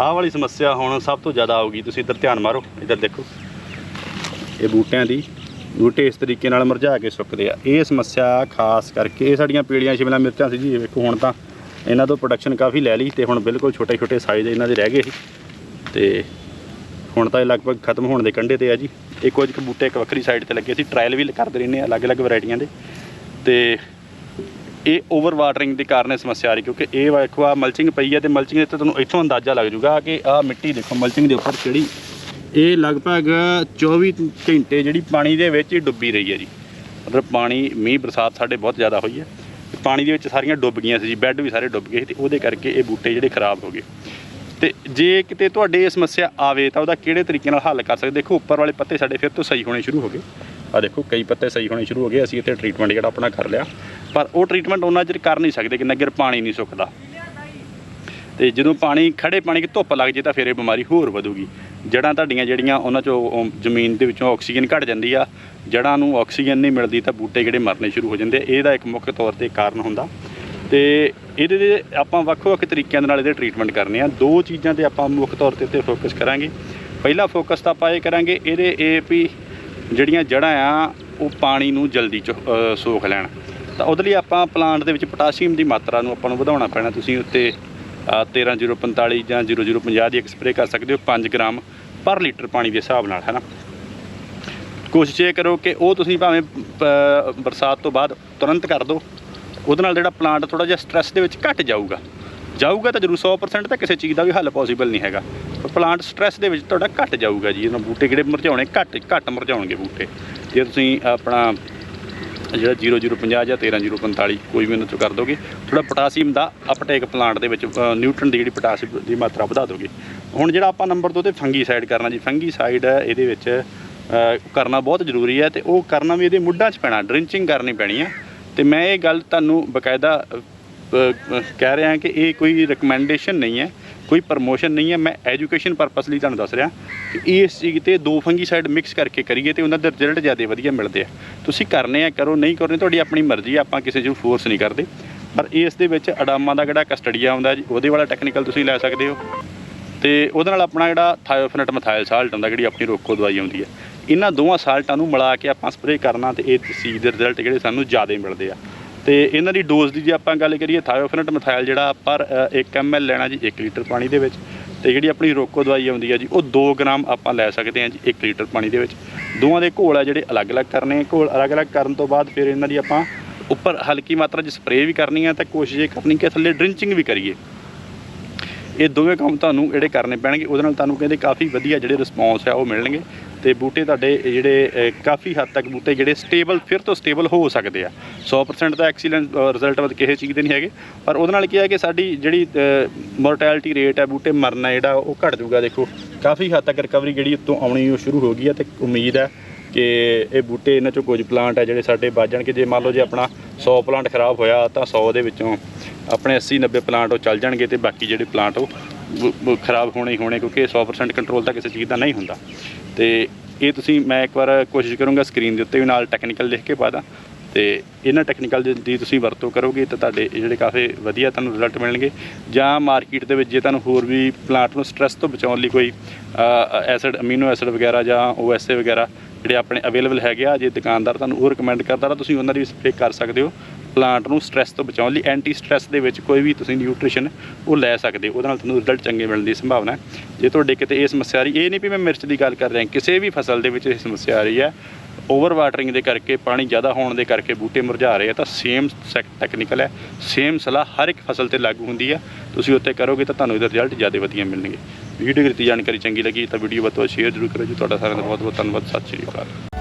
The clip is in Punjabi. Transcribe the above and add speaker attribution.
Speaker 1: ਆਹ ਵਾਲੀ ਸਮੱਸਿਆ ਹੁਣ ਸਭ ਤੋਂ ਜ਼ਿਆਦਾ ਆਊਗੀ। ਤੁਸੀਂ ਇੱਧਰ ਧਿਆਨ ਮਾਰੋ, ਇੱਧਰ ਦੇਖੋ। ਇਹ ਬੂਟਿਆਂ ਦੀ, ਬੂਟੇ ਇਸ ਤਰੀਕੇ ਨਾਲ ਮੁਰਝਾ ਕੇ ਸੁੱਕਦੇ ਆ। ਇਹ ਸਮੱਸਿਆ ਖਾਸ ਕਰਕੇ ਇਹ ਸਾਡੀਆਂ ਪੀੜੀਆਂ ਸ਼ਿਮਲਾ ਮਿਰਚਾਂ ਸੀ ਜੀ, ਇਹ ਵੇਖੋ ਹੁਣ ਤਾਂ ਇਹਨਾਂ ਤੋਂ ਪ੍ਰੋਡਕਸ਼ਨ ਕਾਫੀ ਲੈ ਲਈ ਤੇ ਹੁਣ ਬਿਲਕੁਲ ਛੋਟੇ ਛੋਟੇ ਸਾਈਜ਼ ਇਹਨਾਂ ਦੇ ਰਹਿ ਗਏ ਸੀ। ਤੇ ਹੁਣ ਤਾਂ ਇਹ ਲਗਭਗ ਖਤਮ ਹੋਣ ਦੇ ਕੰਢੇ ਤੇ ਆ ਜੀ। ਇਹ ਕੁਝ ਕੁ ਬੂਟੇ ਇੱਕ ਵੱਖਰੀ ਸਾਈਡ ਤੇ ਲੱਗੇ ਸੀ ਟ੍ਰਾਇਲ ਵੀ ਕਰਦੇ ਰਹਿੰਦੇ ਆ ਅਲੱਗ-ਅਲੱਗ ਵੈਰਾਈਟੀਆਂ ਦੇ। ਤੇ ਇਹ ਓਵਰ ਵਾਟਰਿੰਗ ਦੇ ਕਾਰਨ ਇਹ ਸਮੱਸਿਆ ਆ ਰਹੀ ਕਿਉਂਕਿ ਇਹ ਵੇਖੋ ਆ ਮਲਚਿੰਗ ਪਈ ਹੈ ਤੇ ਮਲਚਿੰਗ ਦੇ ਤੇ ਤੁਹਾਨੂੰ ਇੱਥੋਂ ਅੰਦਾਜ਼ਾ ਲੱਗ ਜੂਗਾ ਕਿ ਆਹ ਮਿੱਟੀ ਦੇਖੋ ਮਲਚਿੰਗ ਦੇ ਉੱਪਰ ਕਿਹੜੀ ਇਹ ਲਗਭਗ 24 ਘੰਟੇ ਜਿਹੜੀ ਪਾਣੀ ਦੇ ਵਿੱਚ ਹੀ ਡੁੱਬੀ ਰਹੀ ਹੈ ਜੀ। ਮਤਲਬ ਪਾਣੀ, ਮੀਂਹ, ਬਰਸਾਤ ਸਾਡੇ ਬਹੁਤ ਜ਼ਿਆਦਾ ਹੋਈ ਹੈ। ਪਾਣੀ ਦੇ ਵਿੱਚ ਸਾਰੀਆਂ ਡੁੱਬ ਗਈਆਂ ਸੀ ਜੀ ਬੈੱਡ ਵੀ ਸਾਰੇ ਡੁੱਬ ਗਏ ਸੀ ਤੇ ਉਹਦੇ ਕਰਕੇ ਇਹ ਬੂਟੇ ਜਿਹੜੇ ਖਰਾਬ ਹੋ ਗਏ। ਤੇ ਜੇ ਕਿਤੇ ਤੁਹਾਡੇ ਇਹ ਸਮੱਸਿਆ ਆਵੇ ਤਾਂ ਉਹਦਾ ਕਿਹੜੇ ਤਰੀਕੇ ਨਾਲ ਹੱਲ ਕਰ ਸਕਦੇ? ਦੇਖੋ, ਉੱਪਰ ਵਾਲੇ ਪੱਤੇ ਸਾਡੇ ਫਿਰ ਤੋਂ ਸਹੀ ਹੋਣੇ ਸ਼ੁਰੂ ਹੋ ਗਏ। ਆ ਦੇਖੋ, ਕਈ ਪੱਤੇ ਸਹੀ ਹੋਣੇ ਸ਼ੁਰੂ ਹੋ ਗਏ, ਅਸੀਂ ਇੱਥੇ ਟ੍ਰੀਟਮੈਂਟ ਜਿਹੜਾ ਆਪਣਾ ਕਰ ਲਿਆ। ਪਰ ਉਹ ਟ੍ਰੀਟਮੈਂਟ ਉਹਨਾਂ ਚਿਰ ਕਰ ਨਹੀਂ ਸਕਦੇ, ਕਿੰਨਾ ਨਗਰ ਪਾਣੀ ਨਹੀਂ ਸੁੱਕਦਾ। ਤੇ ਜਦੋਂ ਪਾਣੀ ਖੜੇ ਪਾਣੀ ਕਿ ਧੁੱਪ ਲੱਗ ਜੇ ਤਾਂ ਫਿਰ ਇਹ ਬਿਮਾਰੀ ਹੋਰ ਵਧੂਗੀ। ਜੜਾਂ ਤੁਹਾਡੀਆਂ ਜਿਹੜੀਆਂ, ਉਹਨਾਂ 'ਚੋਂ ਜ਼ਮੀਨ ਦੇ ਵਿੱਚੋਂ ਆਕਸੀਜਨ ਘਟ ਜਾਂਦੀ ਆ। ਜੜਾਂ ਨੂੰ ਆਕਸੀਜਨ ਨਹੀਂ ਮਿਲਦੀ ਤਾਂ ਬੂਟੇ ਜਿਹੜੇ ਮਰਨੇ ਸ਼ੁਰੂ ਹੋ ਜਾਂਦੇ ਇਹਦਾ ਇੱਕ ਮੁੱਖ ਤੌਰ ਤੇ ਕਾਰਨ ਹੁੰਦਾ। ਤੇ ਇਹਦੇ ਦੇ ਆਪਾਂ ਵੱਖ-ਵੱਖ ਤਰੀਕਿਆਂ ਦੇ ਨਾਲ ਇਹਦੇ ਟ੍ਰੀਟਮੈਂਟ ਕਰਨੇ ਆ। ਦੋ ਚੀਜ਼ਾਂ ਤੇ ਆਪਾਂ ਮੁੱਖ ਤੌਰ ਤੇ ਉੱਤੇ ਫੋਕਸ ਕਰਾਂਗੇ। ਪਹਿਲਾ ਫੋਕਸ ਤਾਂ ਆਪਾਂ ਇਹ ਕਰਾਂਗੇ, ਇਹਦੇ ਇਹ ਵੀ ਜਿਹੜੀਆਂ ਜੜਾਂ ਆ ਉਹ ਪਾਣੀ ਨੂੰ ਜਲਦੀ ਚ ਸੋਖ ਲੈਣ। ਤਾਂ ਉਹਦੇ ਲਈ ਆਪਾਂ ਪਲਾਂਟ ਦੇ ਵਿੱਚ ਪੋਟਾਸ਼ੀਅਮ ਦੀ ਮਾਤਰਾ ਨੂੰ ਆਪਾਂ ਨੂੰ ਵਧਾਉਣਾ ਪੈਣਾ। ਤੁਸੀਂ ਉੱਤੇ ਅ, 13045 ਜਾਂ 0050 ਦੀ ਇੱਕ ਸਪਰੇਅ ਕਰ ਸਕਦੇ ਹੋ 5 ਗ੍ਰਾਮ ਪਰ ਲੀਟਰ ਪਾਣੀ ਦੇ ਹਿਸਾਬ ਨਾਲ ਹੈ ਨਾ ਕੋਸ਼ਿਸ਼ ਇਹ ਕਰੋ ਕਿ ਉਹ ਤੁਸੀਂ ਭਾਵੇਂ ਬਰਸਾਤ ਤੋਂ ਬਾਅਦ ਤੁਰੰਤ ਕਰ ਦਿਓ। ਉਹਦੇ ਨਾਲ ਜਿਹੜਾ ਪਲਾਂਟ ਥੋੜਾ ਜਿਹਾ ਸਟ੍ਰੈਸ ਦੇ ਵਿੱਚ ਘਟ ਜਾਊਗਾ। ਜਾਊਗਾ ਤਾਂ ਜ਼ਰੂਰ 100% ਤਾਂ ਕਿਸੇ ਚੀਜ਼ ਦਾ ਵੀ ਹੱਲ ਪੋਸੀਬਲ ਨਹੀਂ ਹੈਗਾ। ਪਰ ਪਲਾਂਟ ਸਟ੍ਰੈਸ ਦੇ ਵਿੱਚ ਤੁਹਾਡਾ ਘਟ ਜਾਊਗਾ ਜੀ। ਇਹਨਾਂ ਬੂਟੇ ਕਿਹੜੇ ਮਰਝਾਉਣੇ? ਘੱਟ ਘੱਟ ਮਰਝਾਉਣਗੇ ਬੂਟੇ। ਜੇ ਤੁਸੀਂ ਆਪਣਾ ਜਿਹੜਾ 0050 ਜਾਂ 13045 ਕੋਈ ਵੀ ਉਹਨਾਂ ਚੋਂ ਕਰ ਦੋਗੇ ਥੋੜਾ ਪੋਟਾਸ਼ੀਅਮ ਦਾ ਅਪਟੇਕ ਪਲਾਂਟ ਦੇ ਵਿੱਚ ਅ, ਨਿਊਟ੍ਰਨ ਦੀ ਜਿਹੜੀ ਪੋਟਾਸ਼ੀਅਮ ਦੀ ਮਾਤਰਾ ਵਧਾ ਦੋਗੇ। ਹੁਣ ਜਿਹੜਾ ਆਪਾਂ ਨੰਬਰ 2 ਤੇ ਫੰਗੀਸਾਈਡ ਕਰਨਾ ਜੀ। ਫੰਗੀਸਾਈਡ ਇਹਦੇ ਵਿੱਚ ਕਰਨਾ ਬਹੁਤ ਜ਼ਰੂਰੀ ਹੈ ਤੇ ਉਹ ਕਰਨਾ ਵੀ ਇਹਦੇ ਮੁੱਢਾਂ 'ਚ ਪੈਣਾ। ਡਰਿੰਚਿੰਗ ਕਰਨੀ ਪੈਣੀ ਆ। ਤੇ ਮੈਂ ਇਹ ਗੱਲ ਤੁਹਾਨੂੰ ਬਕਾਇਦਾ ਕਹਿ ਰਿਹਾ ਕਿ ਇਹ ਕੋਈ ਰეკਮੈਂਡੇਸ਼ਨ ਨਹੀਂ ਹੈ, ਕੋਈ ਪ੍ਰਮੋਸ਼ਨ ਨਹੀਂ ਹੈ। ਮੈਂ ਐਜੂਕੇਸ਼ਨ ਪਰਪਸ ਲਈ ਤੁਹਾਨੂੰ ਦੱਸ ਰਿਹਾ ਕਿ ਇਸ ਚੀਜ਼ ਤੇ ਦੋ ਫੰਗੀਸਾਈਡ ਮਿਕਸ ਕਰਕੇ ਕਰੀਏ ਤੇ ਉਹਨਾਂ ਦੇ ਰਿਜ਼ਲਟ ਜ਼ਿਆਦਾ ਵਧੀਆ ਮਿਲਦੇ ਆ। ਤੁਸੀਂ ਕਰਨੇ ਆ, ਕਰੋ, ਨਹੀਂ ਕਰਨੇ ਤੁਹਾਡੀ ਆਪਣੀ ਮਰਜ਼ੀ ਆਪਾਂ ਕਿਸੇ ਨੂੰ ਫੋਰਸ ਨਹੀਂ ਕਰਦੇ। ਪਰ ਇਸ ਦੇ ਵਿੱਚ ਅਡਾਮਾ ਦਾ ਜਿਹੜਾ ਕਸਟਡੀਆ ਆਉਂਦਾ ਜੀ, ਉਹਦੇ ਵਾਲਾ ਟੈਕਨੀਕਲ ਤੁਸੀਂ ਲੈ ਸਕਦੇ ਹੋ। ਤੇ ਉਹਦੇ ਨਾਲ ਆਪਣਾ ਜਿਹੜਾ ਥਾਇਓਫਨਟ ਮਥਾਇਲ ਸਾਲਟ ਹੁੰਦਾ, ਜਿਹੜੀ ਆਪਣੀ ਰੋਕੋ ਦਵਾਈ ਆਉਂਦੀ ਹੈ ਇਹਨਾਂ ਦੋਵਾਂ ਸਾਲਟਾਂ ਨੂੰ ਮਿਲਾ ਕੇ ਆਪਾਂ ਸਪਰੇਅ ਕਰਨਾ ਤੇ ਇਹ ਚੀਜ਼ ਦੇ ਰਿਜ਼ਲਟ ਜਿਹੜੇ ਸਾਨੂੰ ਜ਼ਿਆਦਾ ਮਿਲਦੇ ਆ। ਤੇ ਇਹਨਾਂ ਦੀ ਡੋਜ਼ ਦੀ ਜੇ ਆਪਾਂ ਗੱਲ ਕਰੀਏ ਥਾਇਓਫਿਨਟ ਮਥਾਇਲ ਜਿਹੜਾ ਪਰ 1 ml ਲੈਣਾ ਜੀ 1 ਲੀਟਰ ਪਾਣੀ ਦੇ ਵਿੱਚ ਤੇ ਜਿਹੜੀ ਆਪਣੀ ਰੋਕੋ ਦਵਾਈ ਆਉਂਦੀ ਹੈ ਜੀ, ਉਹ 2 ਗ੍ਰਾਮ ਆਪਾਂ ਲੈ ਸਕਦੇ ਹਾਂ ਜੀ 1 ਲੀਟਰ ਪਾਣੀ ਦੇ ਵਿੱਚ। ਦੋਵਾਂ ਦੇ ਘੋਲ ਆ ਜਿਹੜੇ ਅਲੱਗ-ਅਲੱਗ ਕਰਨੇ ਘੋਲ ਅਲੱਗ-ਅਲੱਗ ਕਰਨ ਤੋਂ ਬਾਅਦ ਫਿਰ ਇਹਨਾਂ ਦੀ ਆਪਾਂ ਉੱਪਰ ਹਲਕੀ ਮਾਤਰਾ 'ਚ ਸਪਰੇਅ ਵੀ ਕਰਨੀ ਹੈ ਤੇ ਕੋਸ਼ਿਸ਼ ਇਹ ਕਰਨੀ ਕਿ ਥੱਲੇ ਡਰਿੰਚਿੰਗ ਵੀ ਕਰੀਏ। ਇਹ ਦੋਵੇਂ ਕੰਮ ਤੁਹਾਨੂੰ ਜਿਹੜੇ ਕਰਨੇ ਪੈਣਗੇ, ਉਹਦੇ ਨਾਲ ਤੁਹਾਨੂੰ ਕਹਿੰਦੇ ਕਾਫੀ ਵਧੀਆ ਜਿਹੜੇ ਰਿਸਪੌਂਸ ਹੈ ਉਹ ਮਿਲਣਗੇ ਤੇ ਬੂਟੇ ਤੁਹਾਡੇ ਜਿਹੜੇ ਕਾਫੀ ਹੱਦ ਤੱਕ ਬੂਟੇ ਜਿਹੜੇ ਸਟੇਬਲ ਫਿਰ ਤੋਂ ਸਟੇਬਲ ਹੋ ਸਕਦੇ ਆ। 100% ਦਾ ਐਕਸੀਲੈਂਟ ਰਿਜ਼ਲਟ ਵਧ ਕਿਸੇ ਚੀਜ਼ ਦੇ ਨਹੀਂ ਹੈਗੇ। ਪਰ ਉਹਦੇ ਨਾਲ ਕੀ ਹੈ ਕਿ ਸਾਡੀ ਜਿਹੜੀ ਮੋਰਟੈਲਿਟੀ ਰੇਟ ਹੈ ਬੂਟੇ ਮਰਨਾ ਜਿਹੜਾ, ਉਹ ਘਟ ਜਾਊਗਾ। ਦੇਖੋ, ਕਾਫੀ ਹੱਦ ਤੱਕ ਰਿਕਵਰੀ ਜਿਹੜੀ ਉੱਤੋਂ ਆਉਣੀ ਉਹ ਸ਼ੁਰੂ ਹੋ ਗਈ ਹੈ ਤੇ ਉਮੀਦ ਹੈ ਕਿ ਇਹ ਬੂਟੇ ਇਹਨਾਂ ਚੋਂ ਕੁਝ ਪਲਾਂਟ ਆ ਜਿਹੜੇ ਸਾਡੇ ਬਚ ਜਾਣਗੇ। ਜੇ ਮੰਨ ਲਓ ਜੇ ਆਪਣਾ 100 ਪਲਾਂਟ ਖਰਾਬ ਹੋਇਆ ਤਾਂ 100 ਦੇ ਵਿੱਚੋਂ ਆਪਣੇ 80 90 ਪਲਾਂਟ ਉਹ ਚੱਲ ਜਾਣਗੇ ਤੇ ਬਾਕੀ ਜਿਹੜੇ ਪਲਾਂਟ ਉਹ ਖਰਾਬ ਹੋਣੇ ਹੀ ਹੋਣੇ ਕਿਉਂਕਿ 100% ਕੰਟਰੋਲ ਤਾਂ ਕਿਸੇ ਚੀਜ਼ ਦਾ ਨਹੀਂ ਹੁੰਦਾ। ਤੇ ਇਹ ਤੁਸੀਂ ਮੈਂ ਇੱਕ ਵਾਰ ਕੋਸ਼ਿਸ਼ ਕਰੂੰਗਾ ਸਕਰੀਨ ਦੇ ਉੱਤੇ ਵੀ ਨਾਲ ਟੈਕਨੀਕਲ ਲਿਖ ਕੇ ਪਾ ਦਾਂ। ਤੇ ਇਹਨਾਂ ਟੈਕਨੀਕਲ ਦੀ ਤੁਸੀਂ ਵਰਤੋਂ ਕਰੋਗੇ ਤਾਂ ਤੁਹਾਡੇ ਜਿਹੜੇ ਕਾਫੀ ਵਧੀਆ ਤੁਹਾਨੂੰ ਰਿਜ਼ਲਟ ਮਿਲਣਗੇ। ਜਾਂ ਮਾਰਕੀਟ ਦੇ ਵਿੱਚ ਜੇ ਤੁਹਾਨੂੰ ਹੋਰ ਵੀ ਪਲਾਂਟ ਨੂੰ ਸਟ੍ਰੈਸ ਤੋਂ ਬਚਾਉਣ ਲਈ ਕੋਈ ਐਸਿਡ ਅਮੀਨੋ ਐਸਿਡ ਵਗੈਰਾ ਜਾਂ ਓਐਸਏ ਵਗੈਰਾ ਜਿਹੜੇ ਆਪਣੇ ਅਵੇਲੇਬਲ ਹੈਗੇ ਆ, ਜੇ ਦੁਕਾਨਦਾਰ ਤੁਹਾਨੂੰ ਉਹ ਰეკਮੈਂਡ ਕਰਦਾ ਤਾਂ ਤੁਸੀਂ ਉਹਨਾਂ ਦੀ ਵੀ ਸਪਰੇਅ ਕਰ ਸਕਦੇ ਹੋ। ਪਲਾਂਟ ਨੂੰ ਸਟ੍ਰੈਸ ਤੋਂ ਬਚਾਉਣ ਲਈ ਐਂਟੀ ਸਟ੍ਰੈਸ ਦੇ ਵਿੱਚ ਕੋਈ ਵੀ ਤੁਸੀਂ ਨਿਊਟ੍ਰੀਸ਼ਨ ਉਹ ਲੈ ਸਕਦੇ ਹੋ। ਉਹਦੇ ਨਾਲ ਤੁਹਾਨੂੰ ਰਿਜ਼ਲਟ ਚੰਗੇ ਮਿਲਣ ਦੀ ਸੰਭਾਵਨਾ ਹੈ। ਜੇ ਤੁਹਾਡੇ ਕਿਤੇ ਇਹ ਸਮੱਸਿਆ ਆ ਰਹੀ, ਇਹ ਨਹੀਂ ਵੀ ਮੈਂ ਮਿਰਚ ਦੀ ਗੱਲ ਕਰ ਰਿਹਾ, ਕਿਸੇ ਵੀ ਫਸਲ ਦੇ ਵਿੱਚ ਇਹ ਸਮੱਸਿਆ ਆ ਰਹੀ ਹੈ। ਓਵਰ ਵਾਟਰਿੰਗ ਦੇ ਕਰਕੇ, ਪਾਣੀ ਜ਼ਿਆਦਾ ਹੋਣ ਦੇ ਕਰਕੇ ਬੂਟੇ ਮੁਰਝਾ ਰਹੇ ਆ, ਤਾਂ ਸੇਮ ਟੈਕਨੀਕਲ ਹੈ। ਸੇਮ ਸਲਾਹ ਹਰ ਇੱਕ ਫਸਲ ਤੇ ਲਾਗੂ ਹੁੰਦੀ ਹੈ। ਤੁਸੀਂ ਉੱਤੇ ਕਰੋਗੇ ਤਾਂ ਤੁਹਾਨੂੰ ਇਹਦੇ ਰਿਜ਼ਲਟ ਜ਼ਿਆਦਾ ਵਧੀਆ ਮਿਲਣਗੇ। ਵੀਡੀਓ ਦੀ ਦਿੱਤੀ ਜਾਣਕਾਰੀ ਚੰਗੀ ਲੱਗੀ ਤਾਂ ਵੀਡੀਓ ਵੱਧ ਤੋਂ ਵੱਧ ਸ਼ੇਅਰ ਜ਼ਰੂਰ ਕਰੋ ਜੀ। ਤੁਹਾਡਾ ਸਾਰਿਆਂ ਦਾ ਬਹੁਤ ਬਹੁਤ ਧੰਨਵਾਦ। ਸਤਿ ਸ਼੍ਰੀ ਅਕਾਲ।